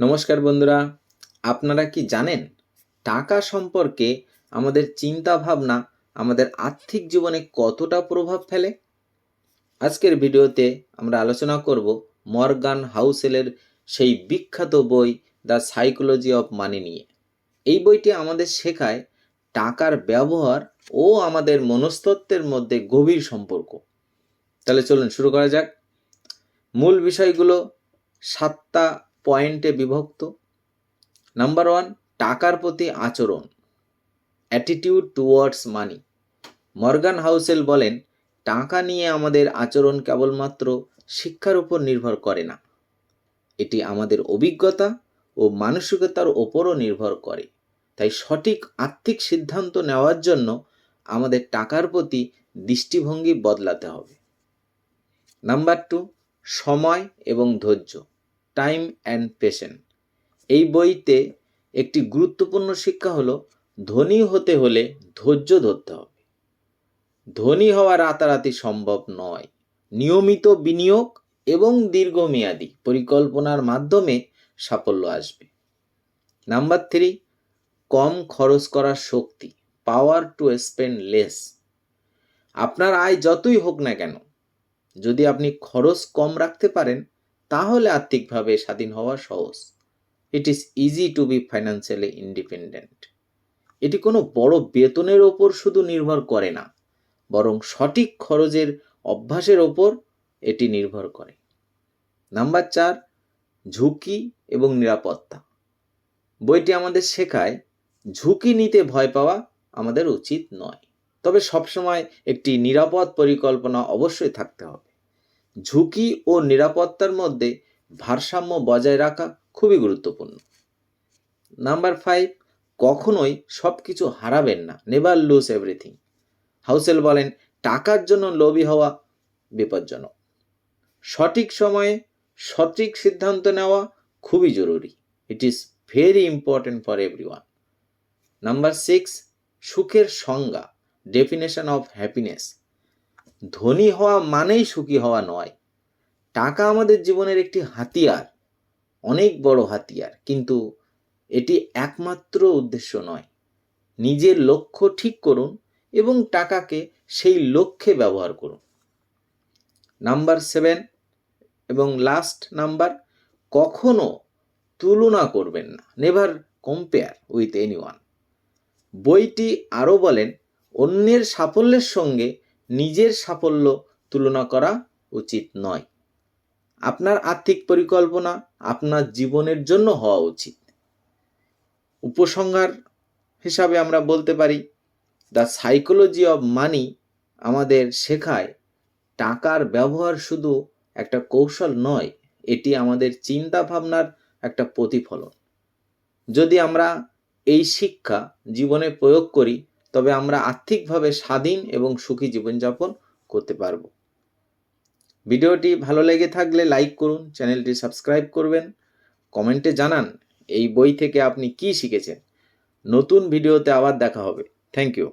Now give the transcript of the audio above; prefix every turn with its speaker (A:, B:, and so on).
A: নমস্কার বন্ধুরা, আপনারা কি জানেন টাকা সম্পর্কে আমাদের চিন্তা ভাবনা আমাদের আর্থিক জীবনে কতটা প্রভাব ফেলে? আজকের ভিডিওতে আমরা আলোচনা করব মর্গান হাউসেলের সেই বিখ্যাত বই দ্য সাইকোলজি অফ মানি নিয়ে। এই বইটি আমাদের শেখায় টাকার ব্যবহার ও আমাদের মনস্তত্ত্বের মধ্যে গভীর সম্পর্ক। তাহলে চলুন শুরু করা যাক। মূল বিষয়গুলো সাতটা পয়েন্টে বিভক্ত। নাম্বার ওয়ান টাকার প্রতি আচরণ। Attitude towards money Morgan Housel বলেন, টাকা নিয়ে আমাদের আচরণ কেবলমাত্র শিক্ষার উপর নির্ভর করে না। এটি আমাদের অভিজ্ঞতা ও মানসিকতার ওপরও নির্ভর করে। তাই সঠিক আর্থিক সিদ্ধান্ত নেওয়ার জন্য আমাদের টাকার প্রতি দৃষ্টিভঙ্গি বদলাতে হবে। নাম্বার টু সময় এবং ধৈর্য। টাইম অ্যান্ড পেশেন্ট এই বইতে একটি গুরুত্বপূর্ণ শিক্ষা হলো, ধনী হতে হলে ধৈর্য ধরতে হবে। ধনী হওয়া রাতারাতি সম্ভব নয়। নিয়মিত বিনিয়োগ এবং দীর্ঘমেয়াদী পরিকল্পনার মাধ্যমে সাফল্য আসবে। নাম্বার থ্রি কম খরচ করার শক্তি পাওয়ার টু স্পেন্ড লেস আপনার আয় যতই হোক না কেন, যদি আপনি খরচ কম রাখতে পারেন তাহলে আর্থিকভাবে স্বাধীন হওয়া সহজ। It is easy to be financially independent এটি কোনো বড় বেতনের ওপর শুধু নির্ভর করে না, বরং সঠিক খরচের অভ্যাসের ওপর এটি নির্ভর করে। নাম্বার চার, ঝুঁকি এবং নিরাপত্তা। বইটি আমাদের শেখায়, ঝুঁকি নিতে ভয় পাওয়া আমাদের উচিত নয়। তবে সবসময় একটি নিরাপদ পরিকল্পনা অবশ্যই থাকতে হবে। ঝুঁকি ও নিরাপত্তার মধ্যে ভারসাম্য বজায় রাখা খুবই গুরুত্বপূর্ণ। নাম্বার ফাইভ কখনোই সব কিছু হারাবেন না। নেভার লুজ এভরিথিং হাউসেল বলেন, টাকার জন্য লোভী হওয়া বিপজ্জনক। সঠিক সময়ে সঠিক সিদ্ধান্ত নেওয়া খুবই জরুরি। It is very important for everyone number six সুখের সংজ্ঞা ডেফিনেশন অফ হ্যাপিনেস ধনী হওয়া মানেই সুখী হওয়া নয়। টাকা আমাদের জীবনের একটি হাতিয়ার, অনেক বড় হাতিয়ার। কিন্তু এটি একমাত্র উদ্দেশ্য নয়। নিজের লক্ষ্য ঠিক করুন এবং টাকাকে সেই লক্ষ্যে ব্যবহার করুন। নাম্বার সেভেন এবং লাস্ট নাম্বার, কখনো তুলনা করবেন না। Never compare with anyone. বইটি আরও বলেন, অন্যের সাফল্যের সঙ্গে নিজের সাফল্য তুলনা করা উচিত নয়। আপনার আর্থিক পরিকল্পনা আপনার জীবনের জন্য হওয়া উচিত। উপসংহার হিসাবে আমরা বলতে পারি, দ্য সাইকোলজি অফ মানি আমাদের শেখায়, টাকার ব্যবহার শুধু একটা কৌশল নয়, এটি আমাদের চিন্তা ভাবনার একটা প্রতিফলন। যদি আমরা এই শিক্ষা জীবনে প্রয়োগ করি তবে আমরা আর্থিকভাবে স্বাধীন এবং সুখী জীবনযাপন করতে পারব। ভিডিওটি ভালো লেগে থাকলে লাইক করুন, চ্যানেলটি সাবস্ক্রাইব করবেন, কমেন্টে জানান এই বই থেকে আপনি কি শিখেছেন। নতুন ভিডিওতে আবার দেখা হবে। Thank you.